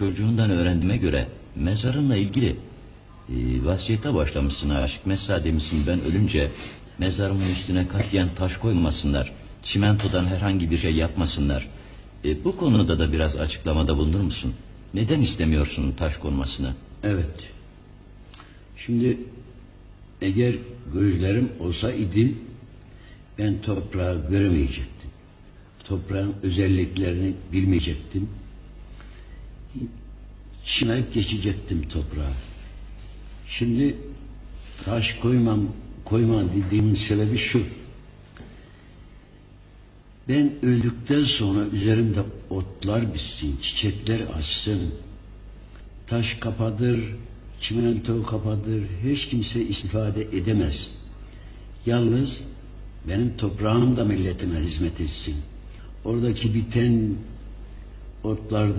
çocuğundan öğrendiğime göre mezarınla ilgili e, vasiyete başlamışsın aşık. Mesela demişsin ben ölünce mezarımın üstüne katiyen taş koymasınlar. Çimentodan herhangi bir şey yapmasınlar. E, bu konuda da biraz açıklamada bulunur musun? Neden istemiyorsun taş konmasını? Evet. Şimdi eğer gözlerim olsa idi ben toprağı göremeyecektim. Toprağın özelliklerini bilmeyecektim. Çiğneyip geçecektim toprağı. Şimdi taş koymam, koyma dediğimin sebebi şu. Ben öldükten sonra üzerimde otlar bitsin, çiçekler açsın, taş kapadır, çimento kapadır, hiç kimse istifade edemez. Yalnız benim toprağım da milletime hizmet etsin. Oradaki biten otlar